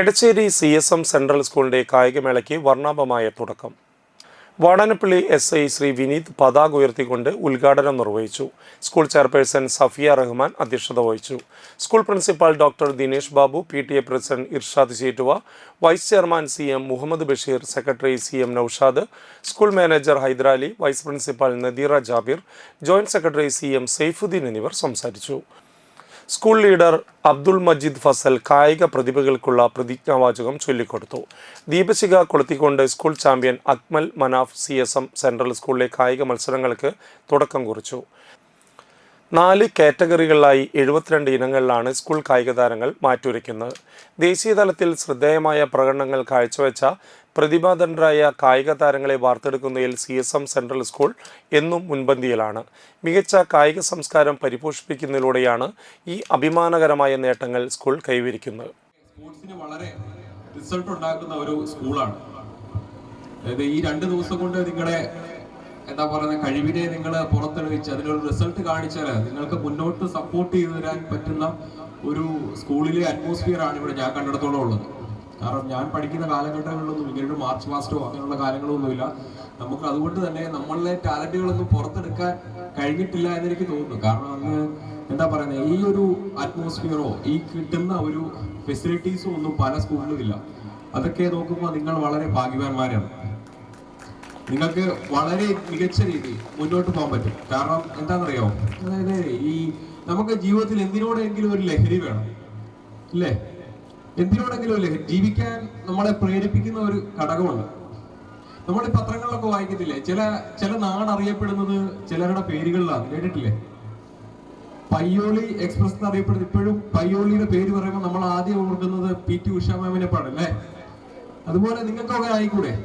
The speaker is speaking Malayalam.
Edacheri C S M central സ്കൂളിന്റെ കായികമേളയ്ക്ക് വർണാഭമായ തുടക്കം. വാടാനപ്പള്ളി എസ് ഐ ശ്രീ വിനീത് പതാക ഉയർത്തിക്കൊണ്ട് ഉദ്ഘാടനം നിർവഹിച്ചു. സ്കൂൾ ചെയർപേഴ്സൺ സഫിയ റഹ്മാൻ അധ്യക്ഷത വഹിച്ചു. School principal doctor Dinesh Babu P T A president Irshad Chettuva vice chairman C M Muhammad Basheer secretary C M Noushad school manager Hyderali vice principal Nadeera Jabir joint secretary C M Saifuddeen എന്നിവർ സംസാരിച്ചു. സ്കൂൾ ലീഡർ അബ്ദുൾ മജീദ് ഫസൽ കായിക പ്രതിഭകൾക്കുള്ള പ്രതിജ്ഞാവാചകം ചൊല്ലിക്കൊടുത്തു. ദീപശിഖ കൊളുത്തിക്കൊണ്ട് school champion Akmal Manaf C central സ്കൂളിലെ കായിക മത്സരങ്ങൾക്ക് തുടക്കം കുറിച്ചു. നാല് കാറ്റഗറികളിലായി എഴുപത്തിരണ്ട് ഇനങ്ങളിലാണ് സ്കൂൾ കായിക താരങ്ങൾ മാറ്റുരയ്ക്കുന്നത് ദേശീയ തലത്തിൽ ശ്രദ്ധേയമായ പ്രകടനങ്ങൾ കാഴ്ചവെച്ച പ്രതിഭാധനരായ കായിക താരങ്ങളെ വാർത്തെടുക്കുന്നതിൽ C S M central school എന്നും മുൻപന്തിയിലാണ്. മികച്ച കായിക സംസ്കാരം പരിപോഷിപ്പിക്കുന്നതിലൂടെയാണ് ഈ അഭിമാനകരമായ നേട്ടങ്ങൾ സ്കൂൾ കൈവരിക്കുന്നത്. വളരെ റിസൾട്ട് ഉണ്ടാക്കുന്ന ഒരു സ്കൂളാണ്. ഈ രണ്ട് ദിവസം കൊണ്ട് നിങ്ങളുടെ എന്താ പറയുന്നത് കഴിവിനെ നിങ്ങൾ പുറത്തെടുവിച്ച് അതിനൊരു റിസൾട്ട് കാണിച്ചാൽ നിങ്ങൾക്ക് മുന്നോട്ട് സപ്പോർട്ട് ചെയ്തു തരാൻ പറ്റുന്ന ഒരു സ്കൂളിലെ അറ്റ്മോസ്ഫിയർ ആണ് ഇവിടെ ഞാൻ കണ്ടിടത്തോളം ഉള്ളത്. കാരണം ഞാൻ പഠിക്കുന്ന കാലഘട്ടങ്ങളിലൊന്നും ഇങ്ങനൊരു മാർച്ച് മാസ്റ്റോ അങ്ങനെയുള്ള കാര്യങ്ങളൊന്നുമില്ല. നമുക്ക് അതുകൊണ്ട് തന്നെ നമ്മളിലെ ടാലന്റുകളൊന്നും പുറത്തെടുക്കാൻ കഴിഞ്ഞിട്ടില്ല എന്ന് എനിക്ക് തോന്നുന്നു. കാരണം അന്ന് എന്താ പറയുന്നത് ഈ ഒരു അറ്റ്മോസ്ഫിയറോ ഈ കിട്ടുന്ന ഒരു ഫെസിലിറ്റീസോ ഒന്നും പല സ്കൂളിലും ഇല്ല. അതൊക്കെ നോക്കുമ്പോൾ നിങ്ങൾ വളരെ ഭാഗ്യവാന്മാരാണ്. നിങ്ങൾക്ക് വളരെ മികച്ച രീതിയിൽ മുന്നോട്ട് പോകാൻ പറ്റും. കാരണം എന്താണെന്നറിയോ? അതായത് ഈ നമുക്ക് ജീവിതത്തിൽ എന്തിനോടെങ്കിലും ഒരു ലഹരി വേണം. അല്ലേ? എന്തിനോടെങ്കിലും ഒരു ലഹരി. ജീവിക്കാൻ നമ്മളെ പ്രേരിപ്പിക്കുന്ന ഒരു ഘടകമുണ്ട്. നമ്മൾ പത്രങ്ങളിലൊക്കെ വായിക്കത്തില്ലേ? ചില ചില നാട് അറിയപ്പെടുന്നത് ചിലരുടെ പേരുകളിലാണ്. കേട്ടിട്ടില്ലേ? പയ്യോളി എക്സ്പ്രസ് എന്ന് അറിയപ്പെടുന്നത് ഇപ്പോഴും പയ്യോളിയുടെ പേര് പറയുമ്പോൾ നമ്മൾ ആദ്യം ഓർക്കുന്നത് പി ടി ഉഷാമാമിനെ പാടല്ലേ? അതുപോലെ നിങ്ങൾക്കൊക്കെ ആയിക്കൂടെ?